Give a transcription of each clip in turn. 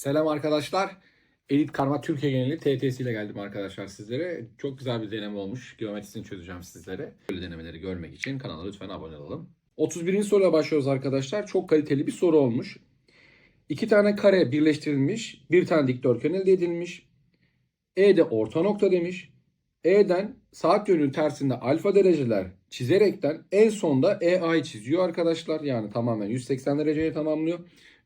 Selam arkadaşlar. Elit Karma Türkiye geneli TTS ile geldim arkadaşlar sizlere. Çok güzel bir deneme olmuş. Geometrisini çözeceğim sizlere. Böyle denemeleri görmek için kanala lütfen abone olalım. 31. soruyla başlıyoruz arkadaşlar. Çok kaliteli bir soru olmuş. İki tane kare birleştirilmiş. Bir tane dikdörtgen elde edilmiş. E'de orta nokta demiş. E'den saat yönünün tersinde alfa dereceler çizerekten en sonda EA'yı çiziyor arkadaşlar. Yani tamamen 180 dereceye tamamlıyor.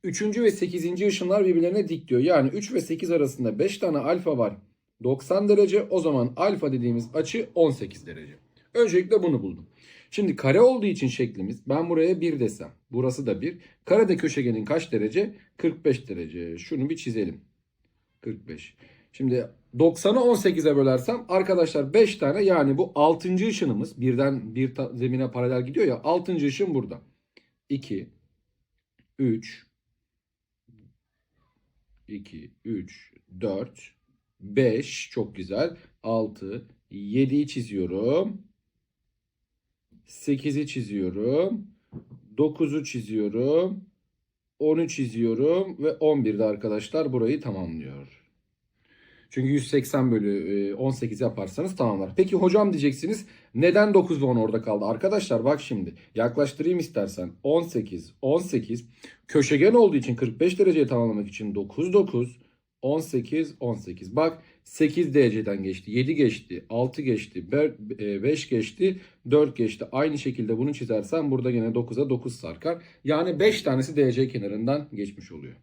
Üçüncü ve sekizinci ışınlar birbirlerine dik diyor. Yani 3 ve 8 arasında 5 tane alfa var. 90 derece. O zaman alfa dediğimiz açı 18 derece. Öncelikle bunu buldum. Şimdi kare olduğu için şeklimiz ben buraya 1 desem. Burası da 1. Karede köşegenin kaç derece? 45 derece. Şunu bir çizelim. 45. Şimdi 90'ı 18'e bölersem arkadaşlar 5 tane yani bu 6. ışınımız birden bir zemine paralel gidiyor ya 6. ışın burada. 2 3 2 3 4 5 çok güzel. 6 7'yi çiziyorum. 8'i çiziyorum. 9'u çiziyorum. 10'u çiziyorum ve 11'de arkadaşlar burayı tamamlıyor. Çünkü 180 bölü e, 18 yaparsanız tamamlar. Peki hocam diyeceksiniz neden 9 ve 10 orada kaldı? Arkadaşlar bak şimdi yaklaştırayım istersen. 18, 18 köşegen olduğu için 45 dereceye tamamlamak için 9, 9, 18, 18. Bak 8 dereceden geçti, 7 geçti, 6 geçti, 5 geçti, 4 geçti. Aynı şekilde bunu çizersen burada yine 9'a 9 sarkar. Yani 5 tanesi DC kenarından geçmiş oluyor.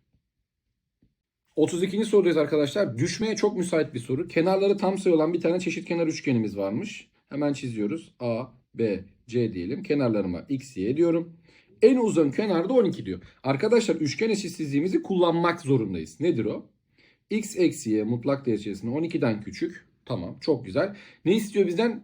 32. sorudayız arkadaşlar. Düşmeye çok müsait bir soru. Kenarları tam sayı olan bir tane çeşit kenar üçgenimiz varmış. Hemen çiziyoruz. A, B, C diyelim. Kenarlarıma x, y diyorum. En uzun kenarda 12 diyor. Arkadaşlar üçgen eşitsizliğimizi kullanmak zorundayız. Nedir o? x eksi y mutlak değer içerisinde 12'den küçük. Tamam çok güzel. Ne istiyor bizden?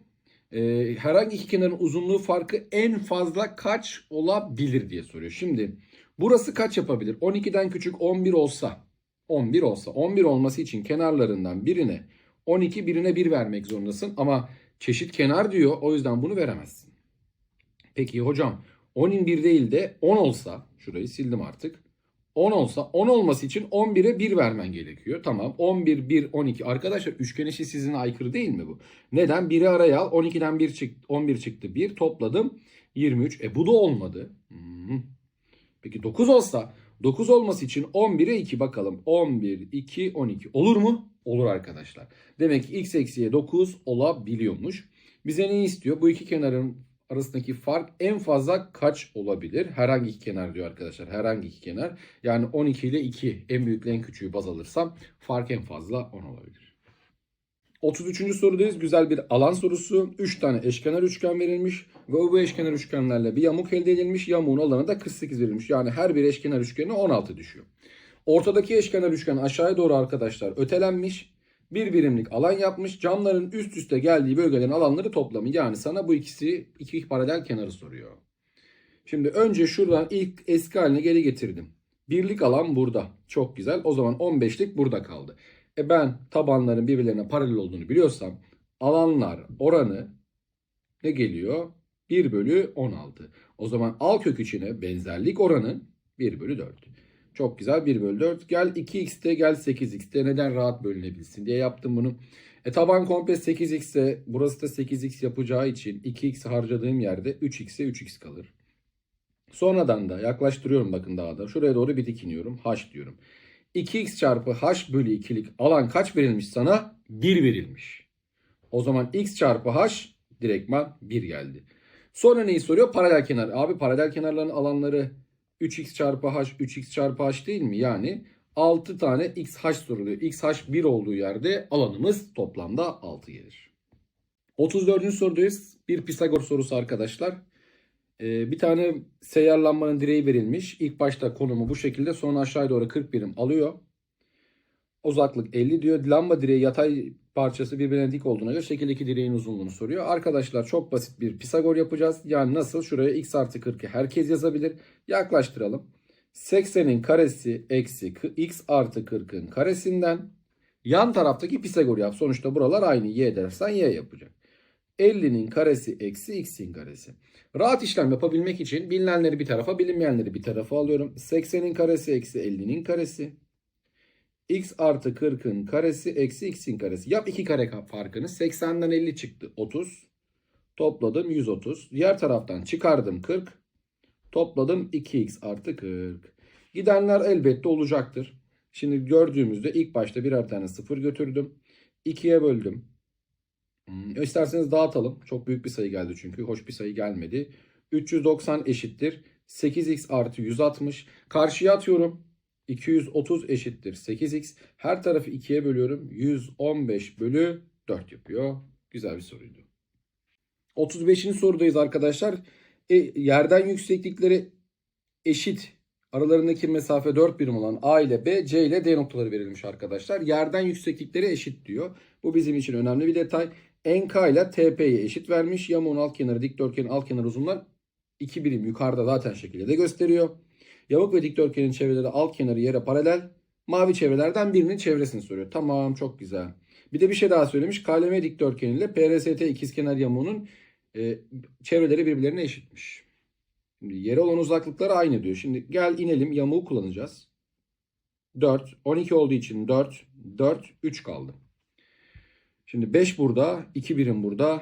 Ee, herhangi iki kenarın uzunluğu farkı en fazla kaç olabilir diye soruyor. Şimdi burası kaç yapabilir? 12'den küçük 11 olsa 11 olsa 11 olması için kenarlarından birine 12 birine 1 vermek zorundasın ama çeşit kenar diyor o yüzden bunu veremezsin. Peki hocam 10'in 1 değil de 10 olsa şurayı sildim artık. 10 olsa 10 olması için 11'e 1 vermen gerekiyor. Tamam 11, 1, 12. Arkadaşlar üçgen eşitsizliğine aykırı değil mi bu? Neden? 1'i araya al 12'den 1 çıktı 11 çıktı 1 topladım 23. E bu da olmadı. Hmm. Peki 9 olsa 9 olması için 11'e 2 bakalım. 11, 2, 12. Olur mu? Olur arkadaşlar. Demek ki x eksiye 9 olabiliyormuş. Bize ne istiyor? Bu iki kenarın arasındaki fark en fazla kaç olabilir? Herhangi iki kenar diyor arkadaşlar. Herhangi iki kenar. Yani 12 ile 2 en büyükle en küçüğü baz alırsam fark en fazla 10 olabilir. 33. sorudayız. Güzel bir alan sorusu. 3 tane eşkenar üçgen verilmiş ve bu eşkenar üçgenlerle bir yamuk elde edilmiş. Yamuğun alanı da 48 verilmiş. Yani her bir eşkenar üçgeni 16 düşüyor. Ortadaki eşkenar üçgen aşağıya doğru arkadaşlar ötelenmiş. Bir birimlik alan yapmış. Camların üst üste geldiği bölgelerin alanları toplamı. Yani sana bu ikisi iki paralel kenarı soruyor. Şimdi önce şuradan ilk eski haline geri getirdim. Birlik alan burada. Çok güzel. O zaman 15'lik burada kaldı. E ben tabanların birbirlerine paralel olduğunu biliyorsam alanlar oranı ne geliyor? 1 bölü 16. O zaman al kök içine benzerlik oranı 1 bölü 4. Çok güzel 1 bölü 4. Gel 2x'te gel 8x'te neden rahat bölünebilsin diye yaptım bunu. E taban komple 8x ise burası da 8x yapacağı için 2x harcadığım yerde 3x'e 3x kalır. Sonradan da yaklaştırıyorum bakın daha da. Şuraya doğru bir dikiniyorum. H diyorum. 2x çarpı h bölü 2'lik alan kaç verilmiş sana? 1 verilmiş. O zaman x çarpı h direktman 1 geldi. Sonra neyi soruyor? Paralel kenar. Abi paralel kenarların alanları 3x çarpı h, 3x çarpı h değil mi? Yani 6 tane xh soruluyor. xh 1 olduğu yerde alanımız toplamda 6 gelir. 34. sorudayız. Bir Pisagor sorusu arkadaşlar. Ee, bir tane seyyarlanmanın direği verilmiş. İlk başta konumu bu şekilde sonra aşağıya doğru 40 birim alıyor. Uzaklık 50 diyor. Lamba direği yatay parçası birbirine dik olduğuna göre şekildeki direğin uzunluğunu soruyor. Arkadaşlar çok basit bir Pisagor yapacağız. Yani nasıl? Şuraya x artı 40'ı herkes yazabilir. Yaklaştıralım. 80'in karesi eksi x artı 40'ın karesinden yan taraftaki Pisagor yap. Sonuçta buralar aynı. Y dersen y yapacak. 50'nin karesi eksi x'in karesi. Rahat işlem yapabilmek için bilinenleri bir tarafa bilinmeyenleri bir tarafa alıyorum. 80'in karesi eksi 50'nin karesi. x artı 40'ın karesi eksi x'in karesi. Yap iki kare farkını. 80'den 50 çıktı 30. Topladım 130. Diğer taraftan çıkardım 40. Topladım 2x artı 40. Gidenler elbette olacaktır. Şimdi gördüğümüzde ilk başta birer tane sıfır götürdüm. 2'ye böldüm. Hmm, İsterseniz dağıtalım. Çok büyük bir sayı geldi çünkü. Hoş bir sayı gelmedi. 390 eşittir. 8x artı 160. Karşıya atıyorum. 230 eşittir 8x. Her tarafı 2'ye bölüyorum. 115 bölü 4 yapıyor. Güzel bir soruydu. 35. sorudayız arkadaşlar. E, yerden yükseklikleri eşit. Aralarındaki mesafe 4 birim olan A ile B, C ile D noktaları verilmiş arkadaşlar. Yerden yükseklikleri eşit diyor. Bu bizim için önemli bir detay. NK ile TP'yi eşit vermiş. Yamuğun alt kenarı dikdörtgenin alt kenarı uzunluğundan 2 birim yukarıda zaten şekilde de gösteriyor. Yamuk ve dikdörtgenin çevreleri alt kenarı yere paralel. Mavi çevrelerden birinin çevresini soruyor. Tamam çok güzel. Bir de bir şey daha söylemiş. KLM dikdörtgeni ile PRST ikizkenar yamuğunun e, çevreleri birbirlerine eşitmiş. Şimdi yere olan uzaklıkları aynı diyor. Şimdi gel inelim yamuğu kullanacağız. 4. 12 olduğu için 4. 4. 3 kaldı. Şimdi 5 burada. 2 birim burada.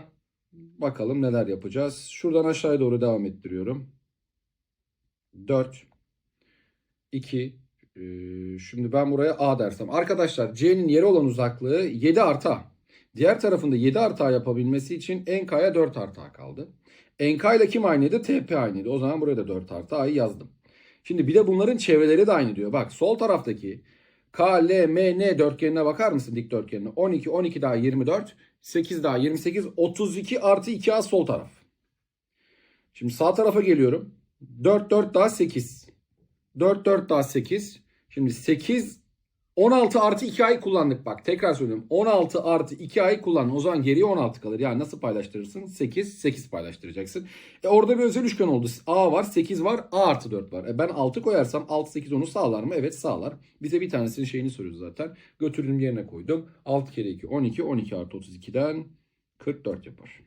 Bakalım neler yapacağız. Şuradan aşağıya doğru devam ettiriyorum. 4. 2. Ee, şimdi ben buraya A dersem. Arkadaşlar C'nin yere olan uzaklığı 7 artı A. Diğer tarafında 7 artı A yapabilmesi için NK'ya 4 artı A kaldı. NK ile kim aynıydı? TP aynıydı. O zaman buraya da 4 artı A'yı yazdım. Şimdi bir de bunların çevreleri de aynı diyor. Bak sol taraftaki KLMN dörtgenine bakar mısın dikdörtgenine? 12, 12 daha 24, 8 daha 28, 32 artı 2A sol taraf. Şimdi sağ tarafa geliyorum. 4, 4 daha 8. 4, 4 daha 8. Şimdi 8, 16 artı 2 ay kullandık bak. Tekrar söylüyorum. 16 artı 2 ay kullan. O zaman geriye 16 kalır. Yani nasıl paylaştırırsın? 8, 8 paylaştıracaksın. E orada bir özel üçgen oldu. A var, 8 var, A artı 4 var. E ben 6 koyarsam 6, 8 onu sağlar mı? Evet sağlar. Bize bir tanesinin şeyini soruyor zaten. Götürdüm yerine koydum. 6 kere 2, 12. 12 artı 32'den 44 yapar.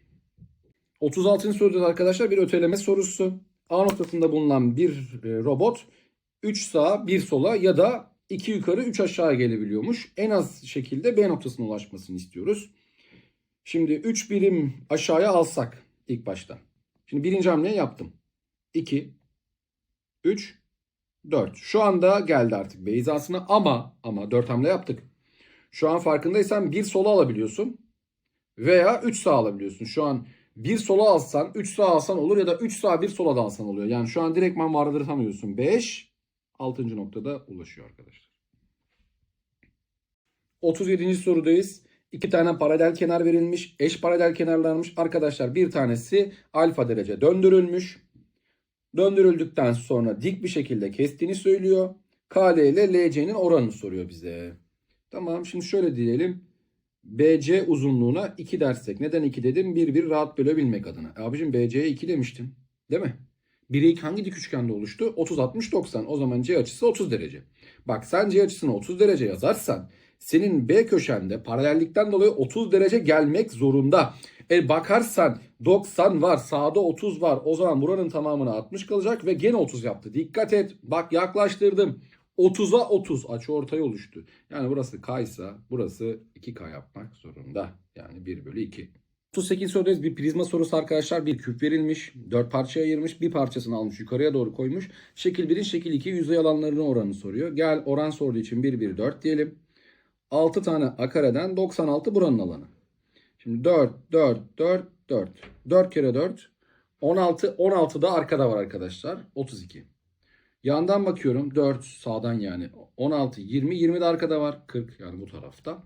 36. soruda arkadaşlar bir öteleme sorusu. A noktasında bulunan bir e, robot 3 sağa 1 sola ya da 2 yukarı 3 aşağı gelebiliyormuş. En az şekilde B noktasına ulaşmasını istiyoruz. Şimdi 3 birim aşağıya alsak ilk başta. Şimdi birinci hamleyi yaptım. 2, 3, 4. Şu anda geldi artık B hizasına ama ama 4 hamle yaptık. Şu an farkındaysan bir sola alabiliyorsun veya 3 sağ alabiliyorsun. Şu an bir sola alsan 3 sağ alsan olur ya da 3 sağ bir sola da alsan oluyor. Yani şu an direktman vardıramıyorsun. 5 6. noktada ulaşıyor arkadaşlar. 37. sorudayız. İki tane paralel kenar verilmiş. Eş paralel kenarlarmış. Arkadaşlar bir tanesi alfa derece döndürülmüş. Döndürüldükten sonra dik bir şekilde kestiğini söylüyor. KL ile LC'nin oranını soruyor bize. Tamam şimdi şöyle diyelim. BC uzunluğuna 2 dersek. Neden 2 dedim? 1 bir rahat bölebilmek adına. E abicim BC'ye 2 demiştim. Değil mi? 1'e 2 hangi dik üçgende oluştu? 30, 60, 90. O zaman C açısı 30 derece. Bak sen C açısını 30 derece yazarsan senin B köşende paralellikten dolayı 30 derece gelmek zorunda. E bakarsan 90 var sağda 30 var o zaman buranın tamamına 60 kalacak ve gene 30 yaptı. Dikkat et bak yaklaştırdım. 30'a 30 açı ortaya oluştu. Yani burası K ise burası 2K yapmak zorunda. Yani 1 bölü 2. 38 sorudayız. Bir prizma sorusu arkadaşlar. Bir küp verilmiş. 4 parçaya ayırmış. Bir parçasını almış. Yukarıya doğru koymuş. Şekil 1'in şekil 2 yüzey alanlarının oranını soruyor. Gel oran sorduğu için 1 1 4 diyelim. 6 tane a kareden 96 buranın alanı. Şimdi 4 4 4 4. 4 kere 4 16 16 da arkada var arkadaşlar. 32. Yandan bakıyorum 4 sağdan yani 16 20 20 de arkada var 40 yani bu tarafta.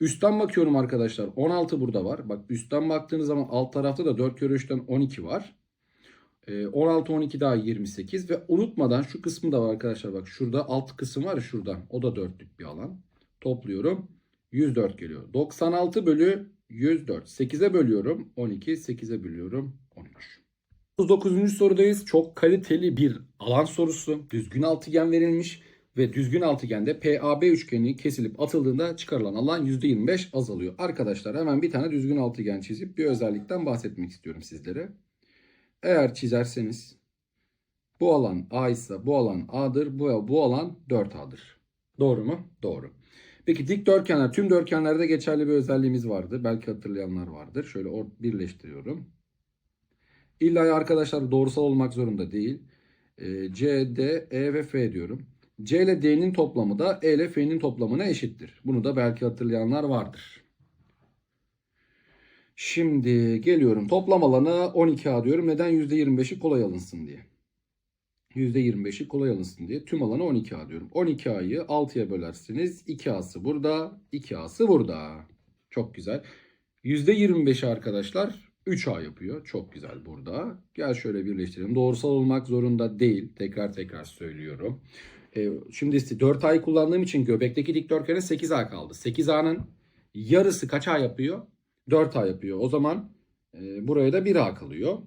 Üstten bakıyorum arkadaşlar 16 burada var. Bak üstten baktığınız zaman alt tarafta da 4 kere 3'ten 12 var. 16 12 daha 28 ve unutmadan şu kısmı da var arkadaşlar bak şurada alt kısım var ya şurada o da dörtlük bir alan. Topluyorum 104 geliyor. 96 bölü 104. 8'e bölüyorum 12 8'e bölüyorum 13. 39. sorudayız. Çok kaliteli bir alan sorusu. Düzgün altıgen verilmiş ve düzgün altıgende PAB üçgeni kesilip atıldığında çıkarılan alan %25 azalıyor. Arkadaşlar hemen bir tane düzgün altıgen çizip bir özellikten bahsetmek istiyorum sizlere. Eğer çizerseniz bu alan A ise bu alan A'dır. Bu, bu alan 4A'dır. Doğru mu? Doğru. Peki dikdörtgenler, tüm dörtgenlerde geçerli bir özelliğimiz vardı. Belki hatırlayanlar vardır. Şöyle or- birleştiriyorum. İlla arkadaşlar doğrusal olmak zorunda değil. Ee, C, D, E ve F diyorum. C ile D'nin toplamı da E ile F'nin toplamına eşittir. Bunu da belki hatırlayanlar vardır. Şimdi geliyorum. Toplam alanı 12A diyorum. Neden? %25'i kolay alınsın diye. %25'i kolay alınsın diye. Tüm alanı 12A diyorum. 12A'yı 6'ya bölersiniz. 2A'sı burada, 2A'sı burada. Çok güzel. %25'i arkadaşlar 3A yapıyor. Çok güzel burada. Gel şöyle birleştirelim. Doğrusal olmak zorunda değil. Tekrar tekrar söylüyorum. Ee, şimdi işte 4A'yı kullandığım için göbekteki dikdörtgene 8A kaldı. 8A'nın yarısı kaç A yapıyor? 4A yapıyor. O zaman e, buraya da 1A kalıyor.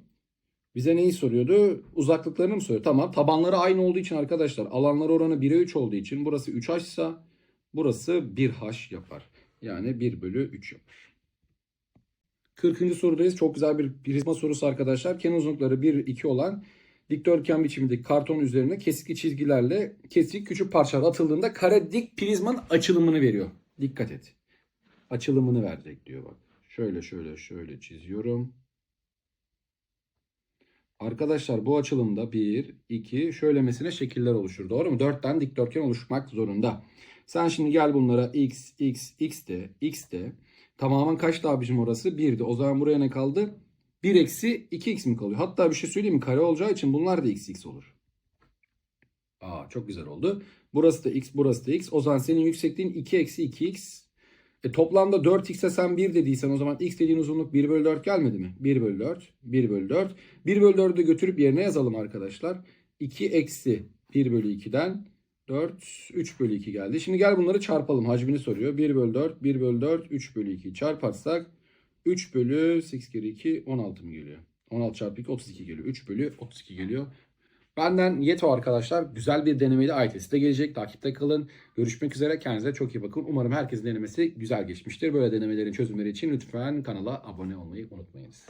Bize neyi soruyordu? Uzaklıklarını mı soruyor? Tamam. Tabanları aynı olduğu için arkadaşlar alanlar oranı 1'e 3 olduğu için burası 3H ise burası 1H yapar. Yani 1 bölü 3 yapar. 40. sorudayız. Çok güzel bir prizma sorusu arkadaşlar. Kenar uzunlukları 1, 2 olan dikdörtgen biçimindeki karton üzerine kesik çizgilerle kesik küçük parçalar atıldığında kare dik prizmanın açılımını veriyor. Dikkat et. Açılımını verecek diyor bak. Şöyle şöyle şöyle çiziyorum. Arkadaşlar bu açılımda 1, 2 şöylemesine şekiller oluşur. Doğru mu? 4 tane dikdörtgen oluşmak zorunda. Sen şimdi gel bunlara x, x, x de, x de. Tamamen kaç abicim orası? 1'di. O zaman buraya ne kaldı? 1 eksi 2x mi kalıyor? Hatta bir şey söyleyeyim mi? Kare olacağı için bunlar da x, x olur. Aa çok güzel oldu. Burası da x, burası da x. O zaman senin yüksekliğin 2 eksi 2x. E, toplamda 4x'e sen 1 dediysen o zaman x dediğin uzunluk 1 bölü 4 gelmedi mi? 1 bölü 4, 1 bölü 4. 1 bölü 4'ü de götürüp yerine yazalım arkadaşlar. 2 eksi 1 bölü 2'den 4, 3 bölü 2 geldi. Şimdi gel bunları çarpalım. Hacmini soruyor. 1 bölü 4, 1 bölü 4, 3 bölü 2 çarparsak 3 bölü 8 kere 2, 16 mı geliyor? 16 çarpı 2, 32 geliyor. 3 bölü 32 geliyor. Benden yeto arkadaşlar. Güzel bir denemeyle ITS'de gelecek. Takipte kalın. Görüşmek üzere. Kendinize çok iyi bakın. Umarım herkesin denemesi güzel geçmiştir. Böyle denemelerin çözümleri için lütfen kanala abone olmayı unutmayınız.